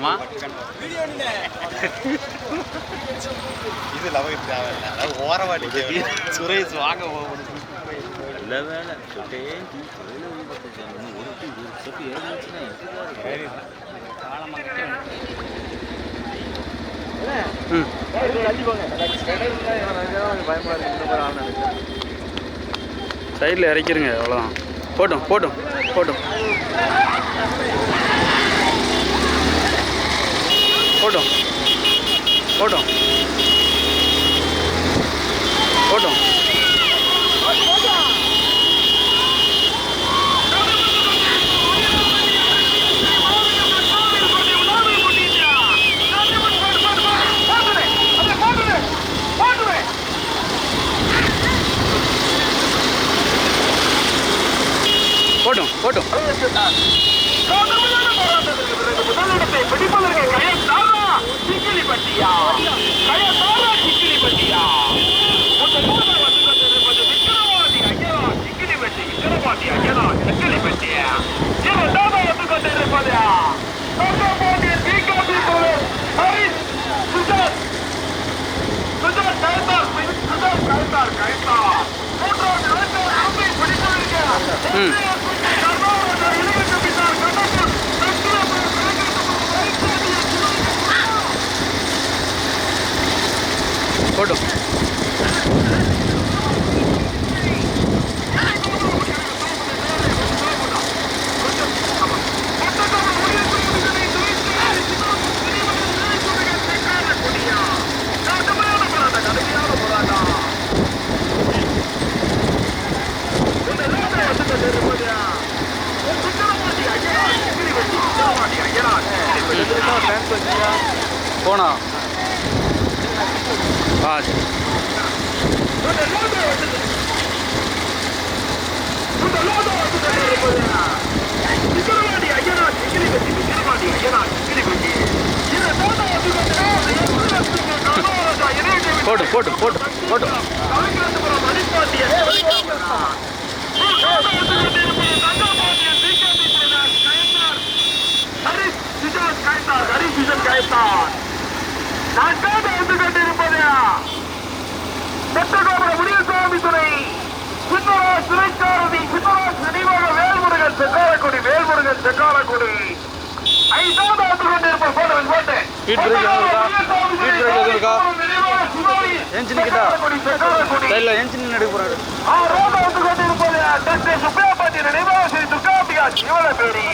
ஆமாம் இது லவ் தேவையில்லை. அது ஓரவாடி சுரேஷ் வாங்க போகணும். இல்லை வேலை சுட்டே ஒரு சொட்டு ஏறிச்சுன்னா சைடில் இறக்கிருங்க அவ்வளோதான் போட்டும் போட்டும் போட்டும். ഓട്ടോ. ഓട്ടോ. ഓട്ടോ. போட்டோம் போனா? ஆ போட்டு போட்டு போட்டு போட்டு. மணிப்பாட்டிய கிஷோர் காய்த்தார் ஹரி கிஷோர் காய்த்தார் நான் கேட்ட வந்து கேட்டிருப்பதே பெற்றகோபுர முனியசாமி துணை. சுந்தராஜ் துணைக்காரதி சுந்தராஜ் நினைவாக வேல்முருகன் செக்காரக்குடி வேல்முருகன் செக்காரக்குடி ஐந்தாவது வந்து கொண்டிருப்போம். போட்டவன் போட்டு. என்ஜின் கிட்ட இல்ல என்ஜின் எடுக்க போறாரு. ஆ ரோட வந்து கொண்டிருப்பது டாக்டர் சுப்ரியா பாட்டி நினைவாக ஸ்ரீ துர்காம்பிகா சிவன பேரி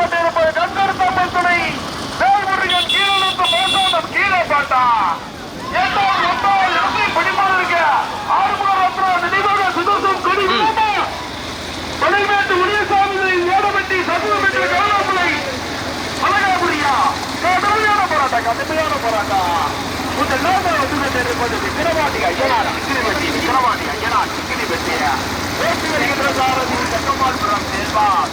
கொண்டிருப்பது கந்தர்த்தம்மன் துணை. வேல்முருகன் கீழத்து மோசம் கீழே பார்த்தா. எட்டாவது ஒன்பதாவது இடத்தையும் பிடிமாறு இருக்க. ஆறுபுற ரத்னம் நினைவாக சுதர்சம் கொடி தொலைமேட்டு உதயசாமி ஏடமெட்டி சதுரமெட்டி கருணாபுரை அழகாபுரியா. கடுமையான போராட்டம். கடுமையான நோக்கி விக்கிரவாண்டி ஐயனார் விக்கிரவட்டி விக்கிரவாண்டி ஐயனார் விக்கிரி பெட்டியா பேசி வருகின்ற சாரதி செங்கம்மாள் புறம் செல்வார்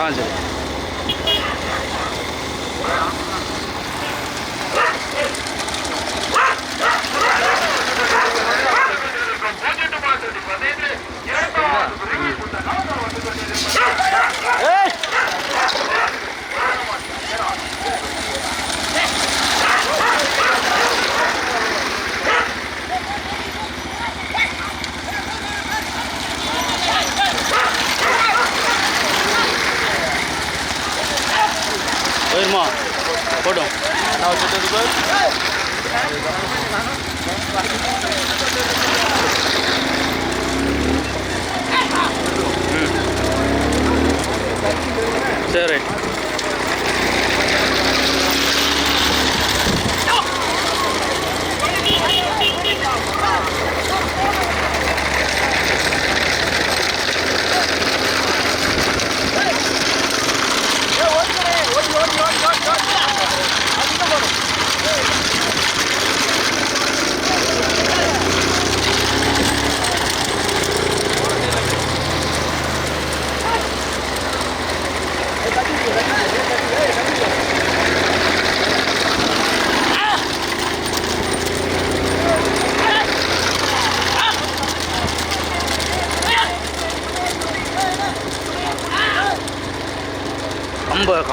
ஆ சரி பதினெட்டு மாதத்து பதினெட்டு இரண்டாவது அம்மா போட்டோம் நான்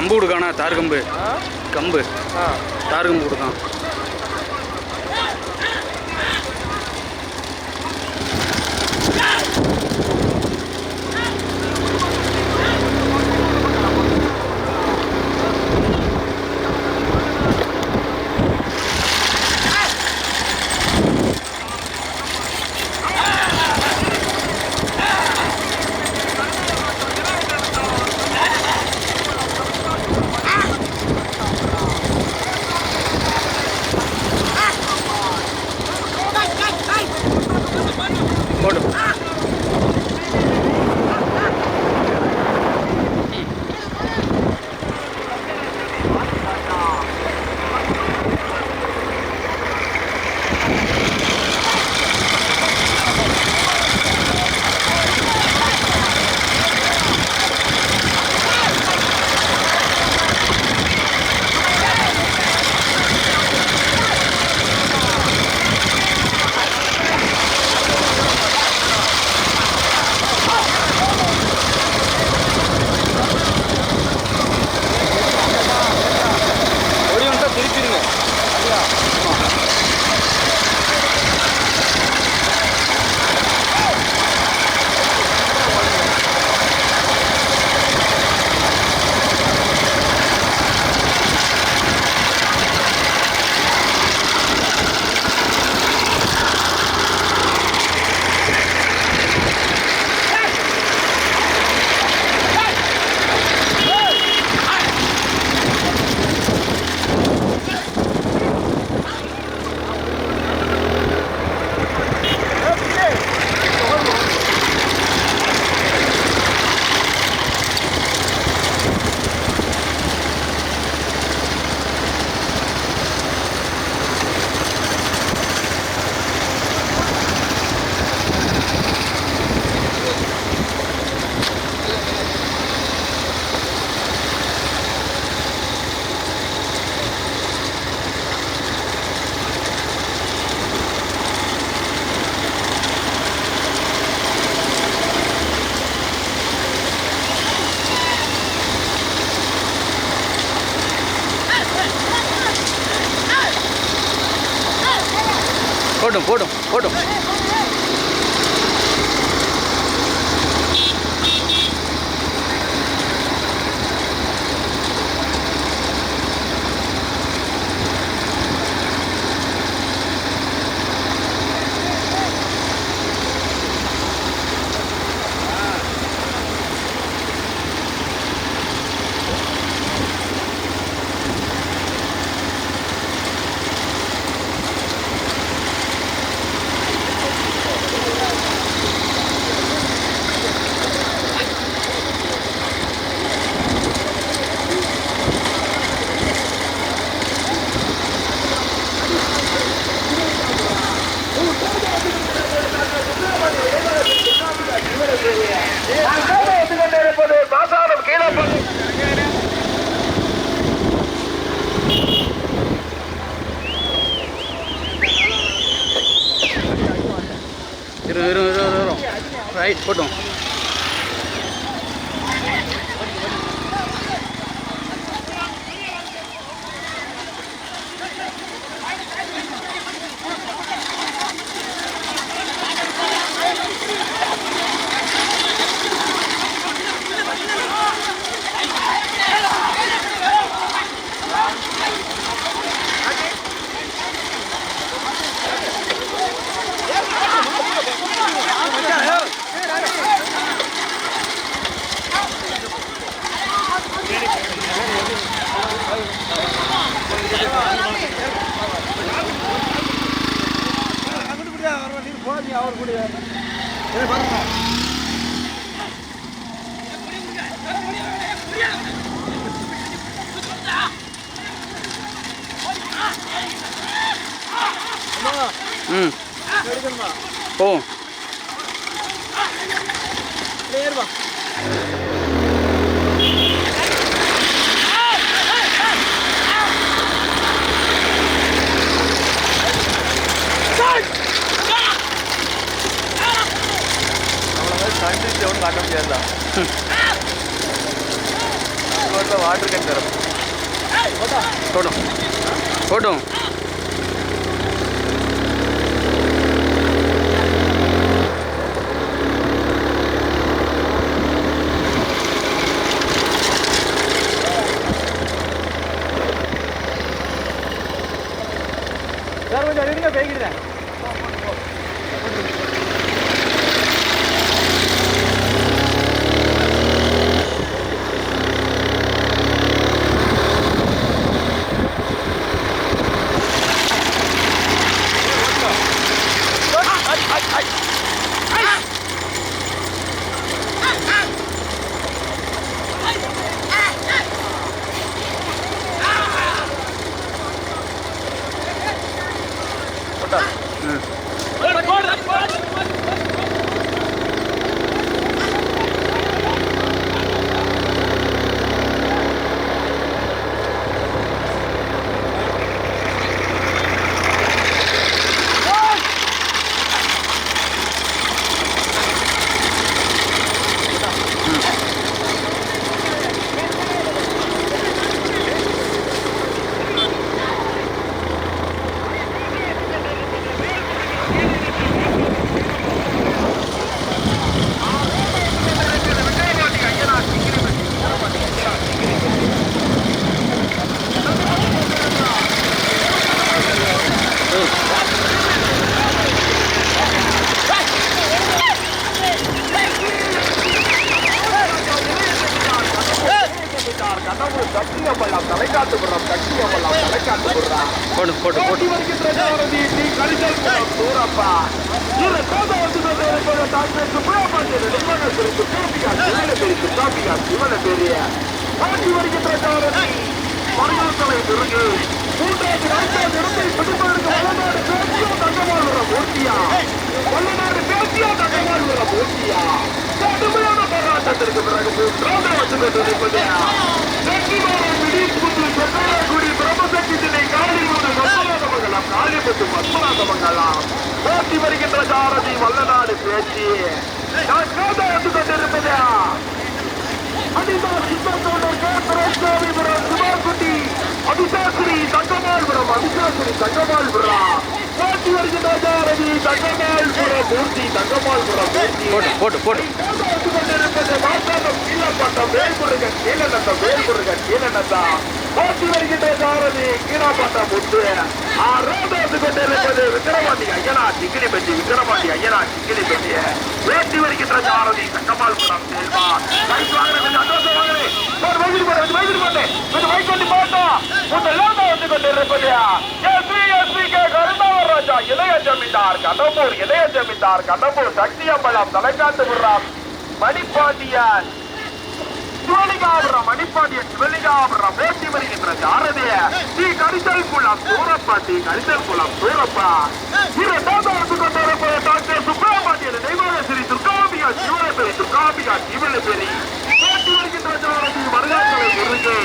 கம்பு கொடுக்கானா? தார் கம்பு. கம்பு. தார் கம்பு கொடுக்கான். போட்டும் போட்டும் போட்டும் ம். ஓ கண்டிச்சு ஒன்றும் காட்ட முடியாதுதான் வாட்டர் கேன் தரும் போட்டி வருகின்ற சாரதி வல்லநாடு பேச்சு. நான் கோதை வந்து கொண்டிருப்பது அனிதா சித்தத்தோடர் சிவாக்குட்டி அபிசாஸ்ரீ தங்கமால்புரம் அபிசாஸ்ரீ தங்கமால்புரம் போட்டி வருகின்ற சாரதி தங்கமால்புரம் மூர்த்தி தங்கமால்புரம் மூர்த்தி போட்டு போட்டு. போட்டு போட்டு கீழப்பட்டம் வேல்முருகன் கீழநத்தம் வேல்முருகன் கீழநத்தா போட்டி. வருகின்ற சாரதி கீழப்பட்டம் முத்து ஆறாவது கொண்டிருப்பது விக்கிரவாண்டி ஐயனா சிங்கிலி பெட்டி விக்கிரவாண்டி ஐயனா சிங்கிலி பெட்டி வேட்டி வருகின்ற சாரதி சக்கமால்புரம் செல்வா வந்து கொண்டிருப்பது எஸ்வி ராஜா இளைய ஜமீன்தார் கடம்பூர் இளைய ஜமீன்தார் கடம்பூர் சக்தியம்பலம் தலைக்காட்டுபுரம் மணிப்பாண்டியன் சிவலிங்காபுரம் மணிப்பாண்டியன் சிவலிங்காபுரம் வேட்டி வருகின்ற ஜாரதிய நீ கரிசல் குளம் சூரப்பா நீ கரிசல் குளம் சூரப்பா. இரண்டாவது கொண்டு கொண்டிருப்பது டாக்டர் சுப்பிரமணியன் தெய்வான ஸ்ரீ துர்காபிகா சிவனபெரி துர்காபிகா சிவனபெரி வேட்டி வருகின்ற சாரதி மருகாக்களை முருகை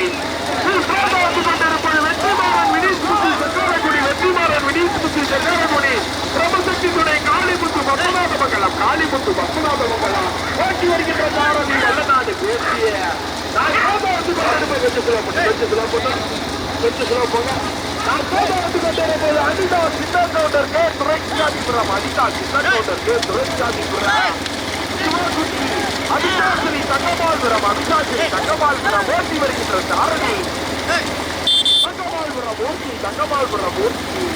மூன்றாவது கொண்டிருப்பது வெற்றிமாறன் வினீஸ்முத்தி சக்கரகுடி வெற்றிமாறன் வினீஸ்முத்தி சக்கரகுடி பிரம்மசக்தி துணை காளிமுத்து பத்மநாத மங்கலம் காளிமுத்து பத்மநாத மங்கலம் ஓட்டி வருகின்ற சாரதி வல்லநாடு பேசிய நான் கோதாவத்து கொண்டிருப்பது கொஞ்சம் கிலோ போட்டு கொஞ்சம் கிலோ போட்டு கொஞ்சம் கிலோ போங்க நான் கோதாவத்து கொண்டிருப்பது அனிதா சித்தா கவுண்டருக்கு கே துரைசாமிபுரம் அனிதா சித்தா கவுண்டருக்கு கே துரைசாமிபுரம் சிவகுட்டி அபிஷாசிரி தங்கமால்புரம் அபிஷாசிரி தங்கமால்புரம் ஓட்டி வருகின்ற சாரதி தங்கமால்புரம் மூர்த்தி தங்கமால்புரம் மூர்த்தி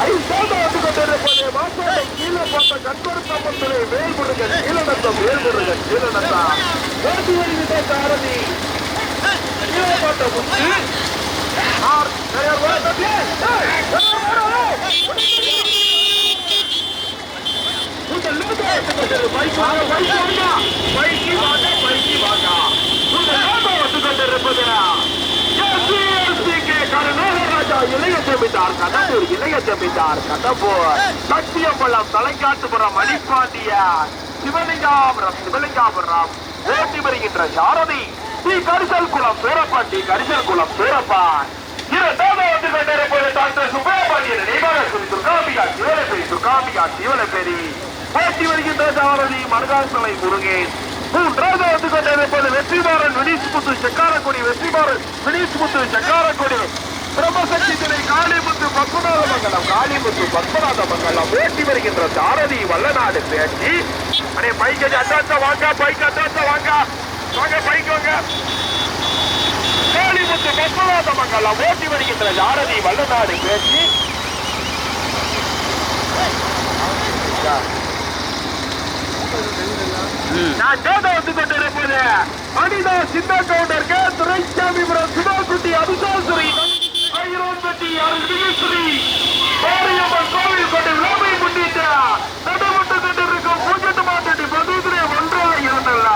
ஐந்தாண்டு கொண்டிருப்பது மாசோடம் கீழே போட்ட கண்கொடுத்தம்பத்துறை வேல்முருகன் கீழநத்தம் வேல்முருகன் கீழநத்தா ஓட்டி வருகின்ற சாரதி கீழே போட்ட ஆர் நிறைய பேர் தட்டி. ஏய், ராஜா இளைய ஜமீன்தார் கடம்பூர் இளைய ஜமீன்தார் கடம்பூர் சத்தியம்பலம் தலைக்காட்டுபுரம் மணிப்பாண்டிய சிவலிங்காபுரம் சிவலிங்காபுரம் ஓட்டி வருகின்ற சாரதி. ஸ்ரீ கரிசல் குளம் சூரப்பாண்டி கரிசல் குளம் சூரப்பான். இரண்டாவது வந்து கொண்டிருப்பது டாக்டர் சுப்பிரமணியன் நினைவாக துர்காம்பிகா சிவலப்பேரி துர்காம்பிகா சிவலப்பேரி ஓட்டி வருகின்ற சாரதி மருகாசலை முருகேன். மூன்றாவது வந்து கொண்டிருப்பது வெற்றிமாறன் வினீஸ்முத்து செக்காரக்குடி வெற்றிமாறன் வினீஸ்முத்து பிரம்மசக்தி துணை காளிமுத்து பத்மநாத மங்கலம் காளிமுத்து பத்மநாத மங்கலம் ஓட்டி வருகின்ற சாரதி வல்லநாடு பேட்டி அடே பைக் அட்டாச்சா வாங்க பைக் அட்டாச்சா வாங்க. வாங்க பைக் வாங்க. காளிமுத்து பத்மநாத மங்கலம் ஓட்டி வருகின்ற சாரதி வல்லநாடு பேட்டி நான் ஜோத வந்து கொண்டிருப்பது அனிதா சின்ன கவுண்டருக்கு துரைசாமிபுரம் சுதாகுட்டி அபிசாசுரி ஐரோப்பட்டி அருள்மிகஸ்ரீ மாரியம்மன் கோவில் கொண்டு விழாவை முன்னிட்டு நடைபெற்று கொண்டிருக்கும் பூஜ்ஜியத்து மாட்டு பதிவிலே ஒன்றாக இருந்தல்ல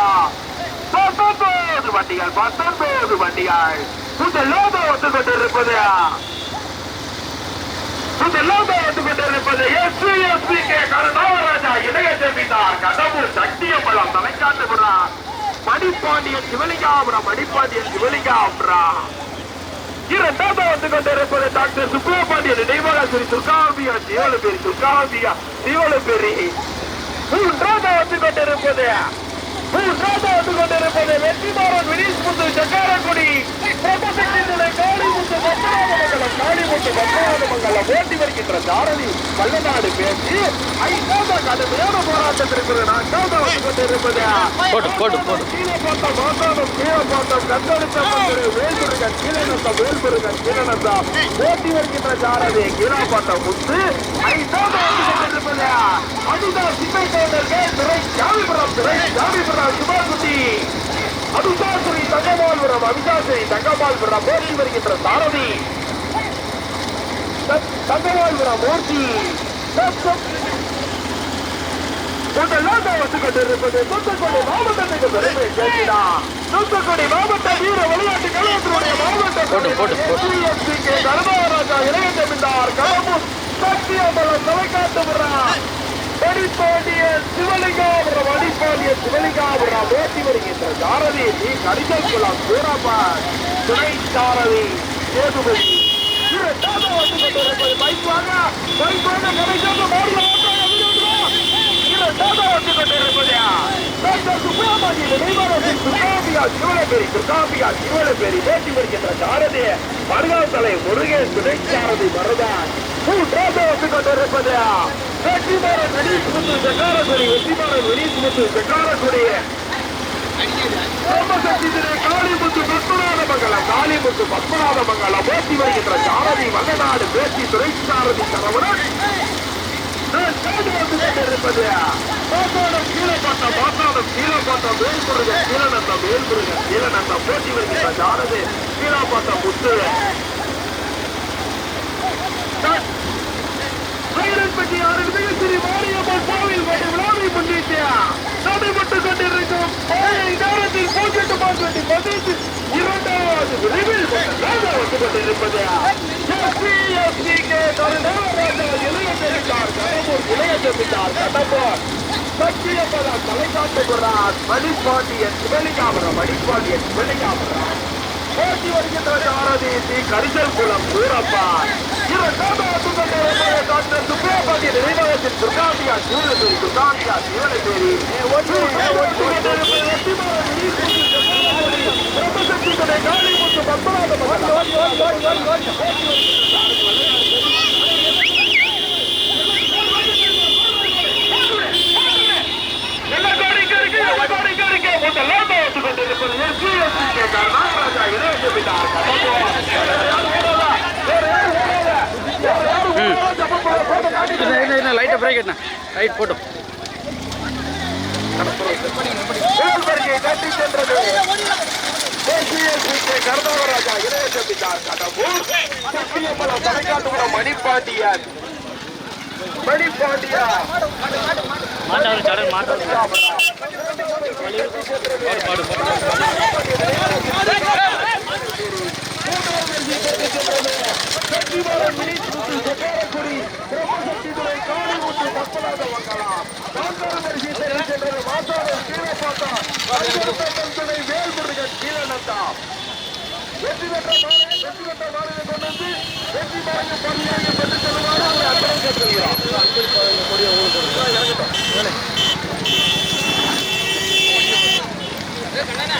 பத்தொன்பது வண்டிகள் பத்தொன்பது வண்டிகள். முதலாவது வந்து கொண்டிருப்பது? முதலாவது வந்து கொண்டிருப்பது? எஸ்பி எஸ்பி கே கருணாகராஜா இளைய ஜமீன்தார் கடவுள் சக்தியம்பலம் தலைக்காட்டுபுரம் மணிப்பாண்டியன் சிவலிங்காபுரம் மணிப்பாண்டியன் இரண்டாவது வந்து கொண்டிருப்பது டாக்டர் சுப்பிரமணியன் நினைவாக ஸ்ரீ துர்காம்பியா சிவலபேரி துர்காம்பியா சிவலபேரி. மூன்றாவது வந்து கொண்டிருப்பது மூன்றாவது வந்து கொண்டிருப்பது சக்காரக்குடி நிலை காளிமுத்து பத்மநாதமங்கலம் காளிமுத்து பத்மநாதமங்கலம் ஓட்டி வருகின்ற சாரதி பல்லநாடு பேசி ஐந்தாவது கடுமையான போராட்டத்திற்கு நான்காவது வந்து கொண்டிருப்பது கீழே பார்த்தோம் மாசானம் கீழே பார்த்தோம் கத்தெடுத்த மந்திரி வேல்முருகன் கீழநத்தம் வேல்முருகன் கீழநத்தம் ஓட்டி வருகின்ற சாரதி கீழா பார்த்தோம் முத்து ஐந்தாவது வந்து கொண்டிருப்பது அனிதா சின்னை கவுண்டர்கள் துறை சுபாகுட்டி அபிசாசுரி தங்கமால்புரம் அபிசாசுரி தங்கமால்புரம் ஓட்டி வருகின்ற சாரதி. தங்கமால்புரம் மூர்த்தி தூத்துக்குடி மாவட்ட வீர விளையாட்டு கழகத்தினுடைய மாவட்ட போட்டு, போட்டு, போட்டு. SCSPK கருணாராஜா இளைய ஜமீன்தார் வழிபாடிய சத்தியம்பலம் தலைக்காட்டுகிறார் மணிப்பாண்டியன் சிவலிங்காபுரம் மணிப்பாண்டியன் சிவலிங்காபுரம் ஓட்டி வருகின்ற சாரதி நீ கரிசல் குளம் சூரப்பான் துணை சாரதி சேதுபதி. இரண்டாவது வந்து கொண்டிருப்பது டாக்டர் வருகின்ற சாரதி மருகாத்தலை முருகேஷ் துணைச்சாரதி வருதான் மருதான் மூன்றாவது வந்து கொண்டிருப்பது வெற்றிமாறன் வெனீஸ் முத்து செக்காரக்குடி வெற்றிமாறன் வெனீஸ் முத்து செக்காரக்குடி பிரம்மசக்தி திரு காளிமுத்து பத்மநாத மங்கலம் காளிமுத்து பத்மநாத மங்கலம் ஓட்டி வருகின்ற சாரதி வல்லநாடு பேசி துறை சாரதி சரவணன். இருப்பது மாசானம் கீழப்பட்டம் மாசானம் கீழப்பட்டம் வேல்முருகன் கீழநத்தம் வேல்முருகன் கீழநத்தம் போட்டி வருகின்ற சாரதி கீழப்பட்டம் முத்து வைரன்பட்டி ஆறில் மிகச்சிறி மாரியம்மன் கோவில் கொண்டு விழாவை முன்னிட்டு நடைபெற்றுக் கொண்டிருக்கும் நேரத்தில் பூஜ்ஜியம் மாற்றி பதினெட்டு இரண்டாவது விரைவில் வந்து கொண்டிருப்பது. SPSPK கருணாகராஜா இளைய ஜமீன்தார் கடம்பூர் இளைய ஜமீன்தார் கடம்பூர் சத்தியபலம் தலைக்காட்டுகிறார் மணிப்பாண்டியன் சிவலிங்காபுரம் மணிப்பாண்டியன் சிவலிங்காபுரம் போட்டி வருகின்ற சாரதி. ஸ்ரீ கரிசல் குளம் இரண்டாவது கொண்டிருப்பது டாக்டர் சுப்பிரமணிய நினைவகத்தில் துர்காம்பியா சிவனபேரி. துர்காம்பியா சிவனபேரி பிரம்மசக்தி கடை காளிமுத்து பத்மநாத வந்து கொண்டிருப்பது SPSPK லைட்டை பிரேக் என்ன போட்டு கட்டி சென்றது SPSPK கருணாகராஜா இளைய மணிப்பாண்டியன் வெளிப்பாண்டியா மாட்டாவது வெற்றி பெற்ற வெற்றி பெற்ற மாநிலம் கொண்டு வந்து வெற்றி மாநில பரிந்துரை பெற்றுச் செல்லுமாறு உங்களை அன்புடன் கேட்டுக்கொள்கிறோம் 的，看到？